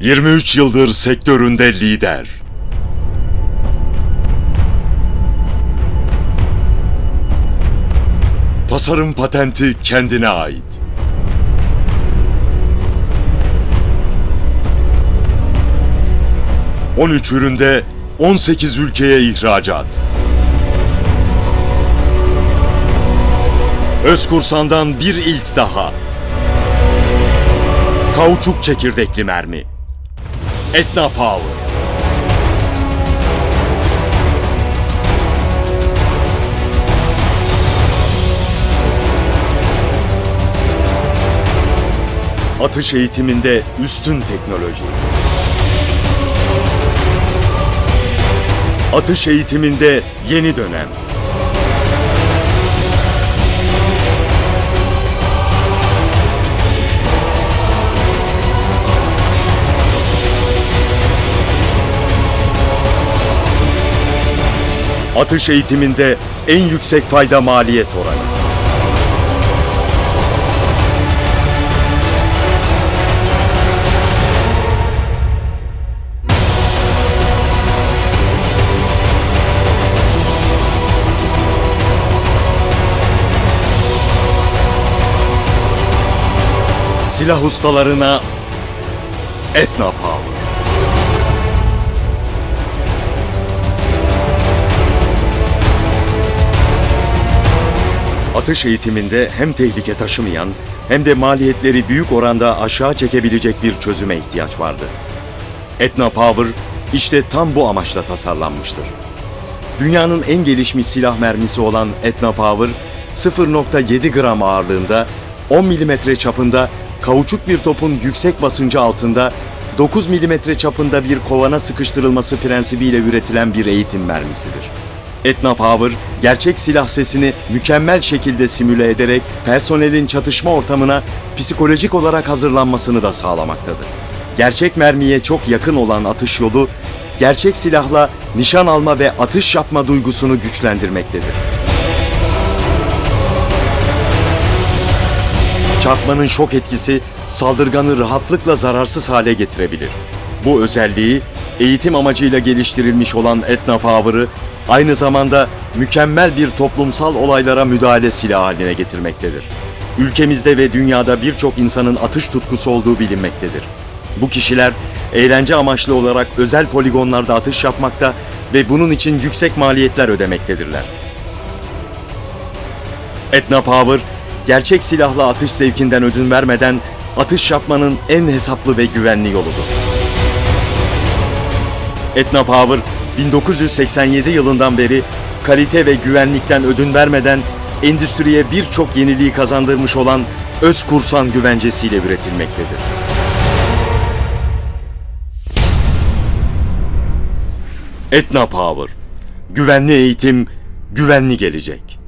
23 yıldır sektöründe lider. Tasarım patenti kendine ait. ...13 üründe 18 ülkeye ihracat. Özkursan'dan bir ilk daha. Kauçuk çekirdekli mermi. Etna Power. Atış eğitiminde üstün teknoloji. Atış eğitiminde yeni dönem. Atış eğitiminde en yüksek fayda maliyet oranı. Silah ustalarına Etna Power. Atış eğitiminde hem tehlike taşımayan hem de maliyetleri büyük oranda aşağı çekebilecek bir çözüme ihtiyaç vardı. Etna Power işte tam bu amaçla tasarlanmıştır. Dünyanın en gelişmiş silah mermisi olan Etna Power 0.7 gram ağırlığında 10 mm çapında kauçuk bir topun yüksek basıncı altında 9 mm çapında bir kovana sıkıştırılması prensibiyle üretilen bir eğitim mermisidir. Etna Power, gerçek silah sesini mükemmel şekilde simüle ederek personelin çatışma ortamına psikolojik olarak hazırlanmasını da sağlamaktadır. Gerçek mermiye çok yakın olan atış yolu, gerçek silahla nişan alma ve atış yapma duygusunu güçlendirmektedir. Çarpmanın şok etkisi saldırganı rahatlıkla zararsız hale getirebilir. Bu özelliği eğitim amacıyla geliştirilmiş olan Etna Power'ı aynı zamanda mükemmel bir toplumsal olaylara müdahale silahı haline getirmektedir. Ülkemizde ve dünyada birçok insanın atış tutkusu olduğu bilinmektedir. Bu kişiler eğlence amaçlı olarak özel poligonlarda atış yapmakta ve bunun için yüksek maliyetler ödemektedirler. Etna Power, gerçek silahla atış zevkinden ödün vermeden atış yapmanın en hesaplı ve güvenli yoludur. Etna Power, 1987 yılından beri kalite ve güvenlikten ödün vermeden endüstriye birçok yeniliği kazandırmış olan Özkursan güvencesiyle üretilmektedir. Etna Power, güvenli eğitim, güvenli gelecek.